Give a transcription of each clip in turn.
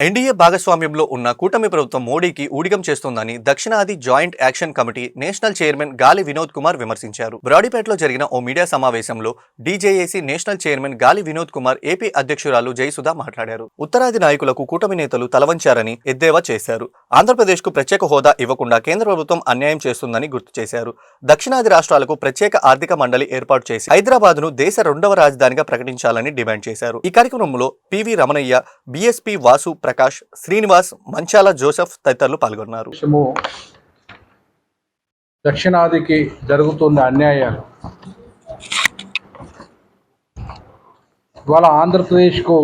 NDA భాగస్వామ్యంలో ఉన్న కూటమి ప్రభుత్వం మోడీకి ఊడిగం చేస్తోందని దక్షిణాది joint action committee national chairman Gali Vinod Kumar విమర్శించారు. బ్రాడీపేటలో జరిగిన ఓ మీడియా సమావేశంలో డీజేఏసీ national chairman Gali Vinod Kumar AP అధ్యక్షురాలు జయసుధ మాట్లాడారు. ఉత్తరాది నాయకులకు కూటమి నేతలు తలవంచారని ఎద్దేవా చేశారు. ఆంధ్రప్రదేశ్కు ప్రత్యేక హోదా ఇవ్వకుండా కేంద్ర ప్రభుత్వం అన్యాయం చేస్తుందని గుర్తు చేశారు. దక్షిణాది రాష్ట్రాలకు ప్రత్యేక ఆర్థిక మండలి ఏర్పాటు చేసి హైదరాబాద్ను దేశ రెండవ రాజధానిగా ప్రకటించాలని డిమాండ్ చేశారు. ఈ కార్యక్రమంలో PV Ramanaiah BSP Vasu Prakash Srinivas Manchala Joseph తదితరులు పాల్గొన్నారు. దక్షిణాదికి జరుగుతున్న అన్యాయాలు ఇవాళ ఆంధ్రప్రదేశ్కు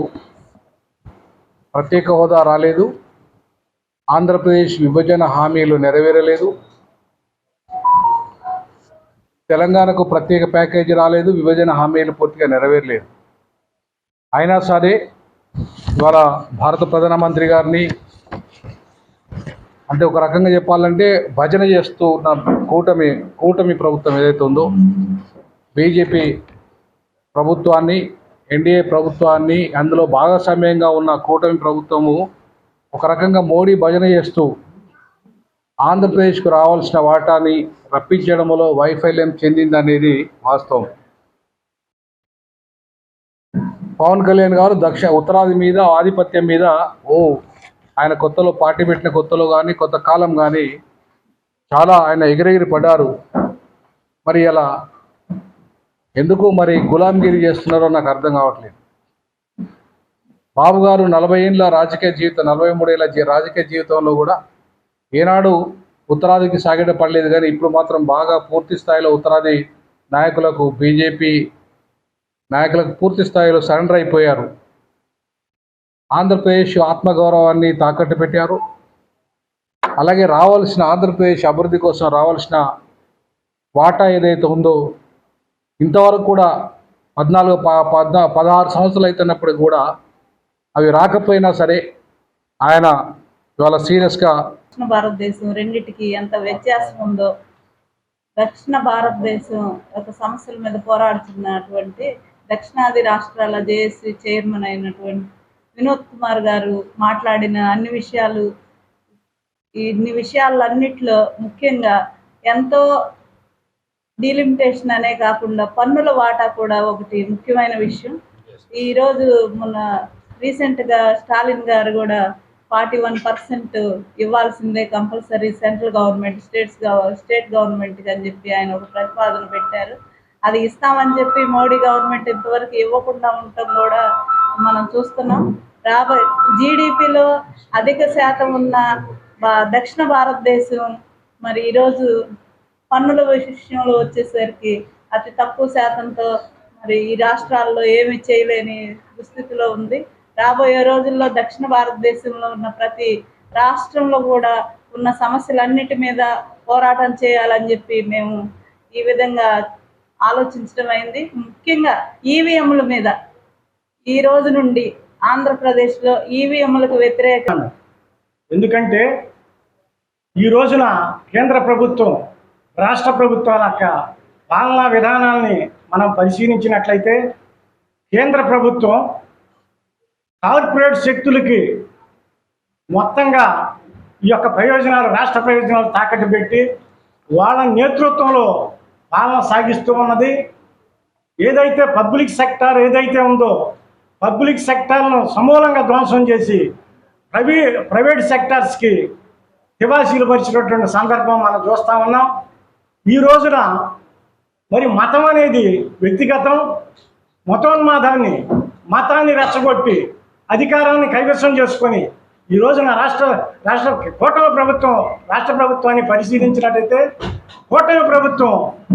ప్రత్యేక హోదా రాలేదు. ఆంధ్రప్రదేశ్ విభజన హామీలు నెరవేరలేదు. తెలంగాణకు ప్రత్యేక ప్యాకేజీ రాలేదు విభజన హామీలు పూర్తిగా నెరవేరలేదు. అయినా సరే ఇవాళ భారత ప్రధానమంత్రి గారిని అంటే ఒక రకంగా చెప్పాలంటే భజన చేస్తూ ఉన్న కూటమి కూటమి ప్రభుత్వం ఏదైతే ఉందో బీజేపీ ప్రభుత్వాన్ని ఎన్డీఏ ప్రభుత్వాన్ని అందులో భాగస్వామ్యంగా ఉన్న కూటమి ప్రభుత్వము ఒక రకంగా మోడీ భజన చేస్తూ ఆంధ్రప్రదేశ్కు రావాల్సిన వాటాని రప్పించడంలో వైఫల్యం చెందిందనేది వాస్తవం. పవన్ కళ్యాణ్ గారు దక్షిణ ఉత్తరాది మీద ఆధిపత్యం మీద ఓ ఆయన కొత్తలో పార్టీ పెట్టిన కొత్తలో కానీ కొత్త కాలం కానీ చాలా ఆయన ఎగిరెగిరి పడ్డారు. మరి అలా ఎందుకు మరి గులాంగిరి చేస్తున్నారో నాకు అర్థం కావట్లేదు. బాబు గారు నలభై ఏళ్ళ రాజకీయ జీవితం నలభై మూడేళ్ళ రాజకీయ జీవితంలో కూడా ఏనాడు ఉత్తరాదికి సాగడం పడలేదు కానీ ఇప్పుడు మాత్రం బాగా పూర్తి స్థాయిలో ఉత్తరాది నాయకులకు బీజేపీ నాయకులకు పూర్తి స్థాయిలో సరెండర్ అయిపోయారు. ఆంధ్రప్రదేశ్ ఆత్మగౌరవాన్ని తాకట్టు పెట్టారు. అలాగే రావాల్సిన ఆంధ్రప్రదేశ్ అభివృద్ధి కోసం రావాల్సిన వాటా ఏదైతే ఉందో ఇంతవరకు కూడా పద్నాలుగు ప- పద్నా పదహారు సంవత్సరాలు అవుతున్నప్పుడు కూడా అవి రాకపోయినా సరే ఆయన ఇవాళ సీరియస్గా దక్షిణ భారతదేశం రెండింటికి ఎంత వ్యత్యాసం ఉందో దక్షిణ భారతదేశం ఒక సమస్యల మీద పోరాడుతున్నటువంటి దక్షిణాది రాష్ట్రాల జేఏసీ చైర్మన్ అయినటువంటి వినోద్ కుమార్ గారు మాట్లాడిన అన్ని విషయాలు ఇన్ని విషయాలన్నిట్లో ముఖ్యంగా ఎంతో డీలిమిటేషన్ అనే కాకుండా పన్నుల వాటా కూడా ఒకటి ముఖ్యమైన విషయం. ఈరోజు మొన్న రీసెంట్గా స్టాలిన్ గారు కూడా ఫార్టీ వన్ పర్సెంట్ ఇవ్వాల్సిందే compulsory central government states state గవర్నమెంట్కి అని చెప్పి ఆయన ఒక ప్రతిపాదన పెట్టారు. అది ఇస్తామని చెప్పి మోడీ గవర్నమెంట్ ఇంతవరకు ఇవ్వకుండా ఉండటం కూడా మనం చూస్తున్నాం. రాబోయే జీడిపిలో అధిక శాతం ఉన్న దక్షిణ భారతదేశం మరి ఈరోజు పన్నుల విషయంలో వచ్చేసరికి అతి తక్కువ శాతంతో మరి ఈ రాష్ట్రాల్లో ఏమి చేయలేని దుస్థితిలో ఉంది. రాబోయే రోజుల్లో దక్షిణ భారతదేశంలో ఉన్న ప్రతి రాష్ట్రంలో కూడా ఉన్న సమస్యలన్నిటి మీద పోరాటం చేయాలని చెప్పి మేము ఈ విధంగా ఆలోచించడం అయింది. ముఖ్యంగా ఈవీఎంల మీద. ఈ రోజు నుండి ఆంధ్రప్రదేశ్లో ఈవీఎంలకు వ్యతిరేకం ఎందుకంటే ఈ రోజున కేంద్ర ప్రభుత్వం రాష్ట్ర ప్రభుత్వాల యొక్క పాలనా విధానాల్ని మనం పరిశీలించినట్లయితే కేంద్ర ప్రభుత్వం కార్పొరేట్ శక్తులకి మొత్తంగా ఈ యొక్క ప్రయోజనాలు రాష్ట్ర ప్రయోజనాలు తాకట్టు పెట్టి వాళ్ళ నేతృత్వంలో పాలన సాగిస్తూ ఉన్నది. ఏదైతే పబ్లిక్ సెక్టార్ ఏదైతే ఉందో పబ్లిక్ సెక్టార్ను సమూలంగా ధ్వంసం చేసి ప్రైవే ప్రైవేట్ సెక్టార్స్కి తివాసీలు పరిచినటువంటి సందర్భం మనం చూస్తూ ఉన్నాం. ఈ రోజున మరి మతం అనేది వ్యక్తిగతం మతోన్మాదాన్ని మతాన్ని రెచ్చగొట్టి అధికారాన్ని కైవసం చేసుకొని ఈ రోజున రాష్ట్ర రాష్ట్ర కూటమి ప్రభుత్వం రాష్ట్ర ప్రభుత్వాన్ని పరిశీలించినట్టయితే కూటమి ప్రభుత్వం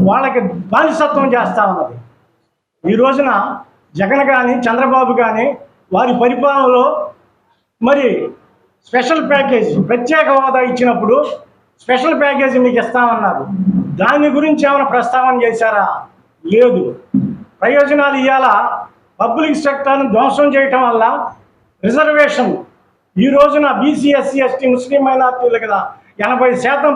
వాళ్ళకి బానిసత్వం చేస్తూ ఉన్నది. ఈ రోజున జగన్ కానీ చంద్రబాబు కానీ వారి పరిపాలనలో మరి స్పెషల్ ప్యాకేజ్ ప్రత్యేక హోదా ఇచ్చినప్పుడు స్పెషల్ ప్యాకేజ్ మీకు ఇస్తామన్నారు దాని గురించి ఏమైనా ప్రస్తావన చేశారా? లేదు. ప్రయోజనాలు ఇవాళ పబ్లిక్ సెక్టార్ను ధ్వంసం చేయటం వల్ల రిజర్వేషన్ ఈ రోజున బీసీ ఎస్సీ ఎస్టీ ముస్లిం మైనార్టీలు కదా ఎనభై శాతం